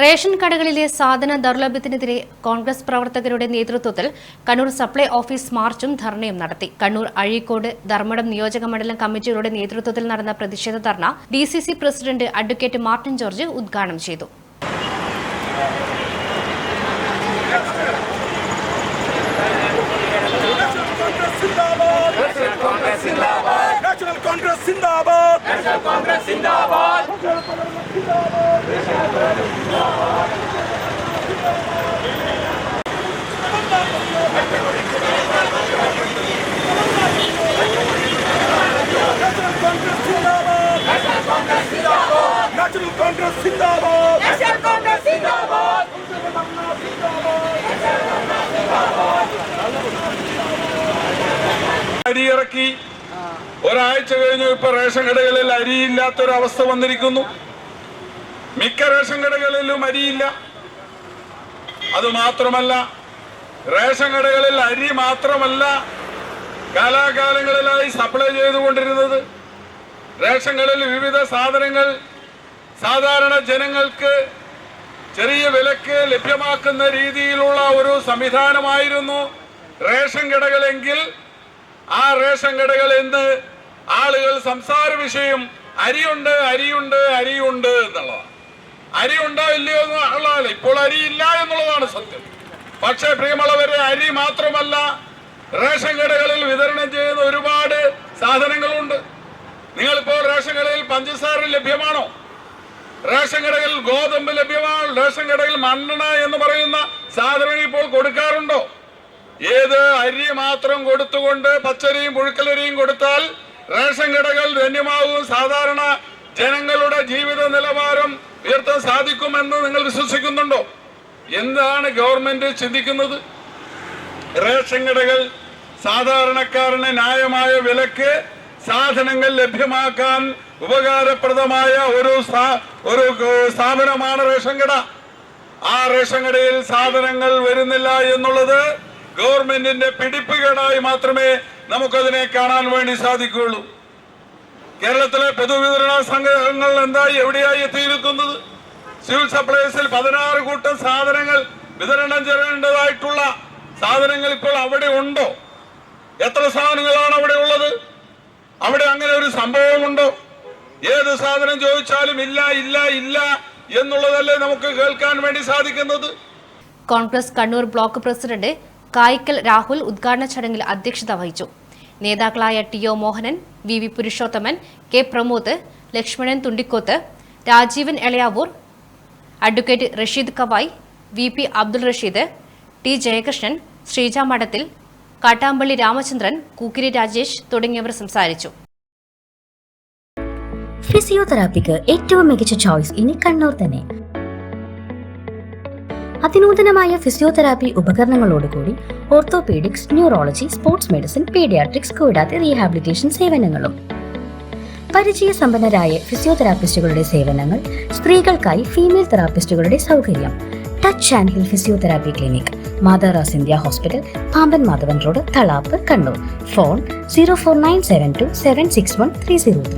Ration കടകളിലെ സാധന ദൗർലഭ്യത്തിനെതിരെ കോൺഗ്രസ് പ്രവർത്തകരുടെ നേതൃത്വത്തിൽ Kannur supply office മാർച്ചും ധർണയും നടത്തി. കണ്ണൂർ അഴീക്കോട് ധർമ്മടം നിയോജക മണ്ഡലം കമ്മിറ്റികളുടെ നേതൃത്വത്തിൽ നടന്ന പ്രതിഷേധ dharna D C C president advocate Martin George ഉദ്ഘാടനം ചെയ്തു. കോൺഗ്രസ് കോൺഗ്രസ് കോൺഗ്രസ് സിന്ദാബാദ് നാഷണൽ കോൺഗ്രസ് സിന്ദാബാദ് അരി ഇറക്കി. ഒരാഴ്ച കഴിഞ്ഞു ഇപ്പൊ റേഷൻ കടകളിൽ അരിയില്ലാത്തൊരവസ്ഥ വന്നിരിക്കുന്നു. മിക്ക റേഷൻ കടകളിലും അരിയില്ല. അത് മാത്രമല്ല റേഷൻ കടകളിൽ അരി മാത്രമല്ല കാലാകാലങ്ങളിലായി സപ്ലൈ ചെയ്തുകൊണ്ടിരുന്നത്. റേഷൻ കടയിൽ വിവിധ സാധനങ്ങൾ സാധാരണ ജനങ്ങൾക്ക് ചെറിയ വിലക്ക് ലഭ്യമാക്കുന്ന രീതിയിലുള്ള ഒരു സംവിധാനമായിരുന്നു റേഷൻ കടകളെങ്കിൽ ആ റേഷൻ കടകൾ എന്ന് ആളുകൾ സംസാര വിഷയം അരിയുണ്ട് അരിയുണ്ട് അരിയുണ്ട് എന്നുള്ളതാണ്. അരി ഉണ്ടോ ഇല്ലയോ എന്നുള്ളതല്ല ഇപ്പോൾ അരിയില്ല എന്നുള്ളതാണ് സത്യം. പക്ഷേ പ്രിയമുള്ളവരെ അരി മാത്രമല്ല റേഷൻ കടകളിൽ വിതരണം ചെയ്യുന്ന ഒരുപാട് സാധനങ്ങളുണ്ട്. നിങ്ങളിപ്പോൾ റേഷൻ കടയിൽ പഞ്ചസാര ലഭ്യമാണോ? റേഷൻ കടയിൽ ഗോതമ്പ് ലഭ്യമാണ് റേഷൻ കടയിൽ മണ്ണെണ്ണ എന്ന് പറയുന്ന സാധനങ്ങൾ ഇപ്പോൾ കൊടുക്കാറുണ്ടോ? ഏത് അരി മാത്രം കൊടുത്തുകൊണ്ട് പച്ചരിയും പുഴുക്കലരിയും കൊടുത്താൽ റേഷൻ കടകൾ ധന്യമാവും. സാധാരണ ജനങ്ങളുടെ ജീവിത നിലവാരം ഉയർത്താൻ സാധിക്കുമെന്ന് നിങ്ങൾ വിശ്വസിക്കുന്നുണ്ടോ? എന്താണ് ഗവൺമെന്റ് ചിന്തിക്കുന്നത്? റേഷൻ കടകൾ സാധാരണക്കാരന് ന്യായമായ വിലക്ക് സാധനങ്ങൾ ലഭ്യമാക്കാൻ ഉപകാരപ്രദമായ ഒരു ഒരു സ്ഥാപനമാണ് റേഷൻ കട ആ റേഷൻ കടയിൽ സാധനങ്ങൾ വരുന്നില്ല എന്നുള്ളത് ഗവൺമെന്റിന്റെ പിടിപ്പുകേടായി മാത്രമേ നമുക്കതിനെ കാണാൻ വേണ്ടി സാധിക്കുകയുള്ളൂ. കേരളത്തിലെ പൊതുവിതരണ സംഘങ്ങൾ എന്തായി എവിടെയായി എത്തിയിരിക്കുന്നത്? സിവിൽ സപ്ലൈസിൽ പതിനാറ് കൂട്ടം സാധനങ്ങൾ വിതരണം ചെയ്യേണ്ടതായിട്ടുള്ള സാധനങ്ങൾ ഇപ്പോൾ അവിടെ ഉണ്ടോ? എത്ര സാധനങ്ങളാണ് അവിടെ ഉള്ളത്? സംഭവമുണ്ടോ? ഏത് സാധനം ചോദിച്ചാലും ഇല്ല ഇല്ല ഇല്ല എന്നുള്ളതല്ലേ നമുക്ക് കേൾക്കാൻ വേണ്ടി സാധിക്കുന്നത്? കോൺഗ്രസ് കണ്ണൂർ ബ്ലോക്ക് പ്രസിഡന്റ് കായിക്കൽ രാഹുൽ ഉദ്ഘാടന ചടങ്ങിൽ അധ്യക്ഷത വഹിച്ചു. നേതാക്കളായ T O Mohanan V V Purushothaman K Pramod Lakshmanan Thundikkoth Rajeevan Elayavoor advocate Rasheed Kavai V P Abdul Rasheed T Jayakrishnan Sreeja Madathil Kattampally Ramachandran Kookkiri Rajesh തുടങ്ങിയവർ സംസാരിച്ചു. ഫിസിയോതെറാപ്പിക്ക് ഏറ്റവും മികച്ച ചോയ്സ് ഇനി കണ്ണൂർ തന്നെ. അതിനൂതനമായ physiotherapy ഉപകരണങ്ങളോടുകൂടി orthopaedics neurology sports medicine paediatrics കൂടാതെ rehabilitation സേവനങ്ങളും. പരിചയസമ്പന്നരായ ഫിസിയോതെറാപ്പിസ്റ്റുകളുടെ സേവനങ്ങൾ സ്ത്രീകൾക്കായി ഫീമെയിൽ തെറാപ്പിസ്റ്റുകളുടെ സൗകര്യം. Touch and heal physiotherapy clinic Matharas India hospital Pamban Madhavan road Thalap Kannur. Phone zero four nine seven two seven six one three zero three.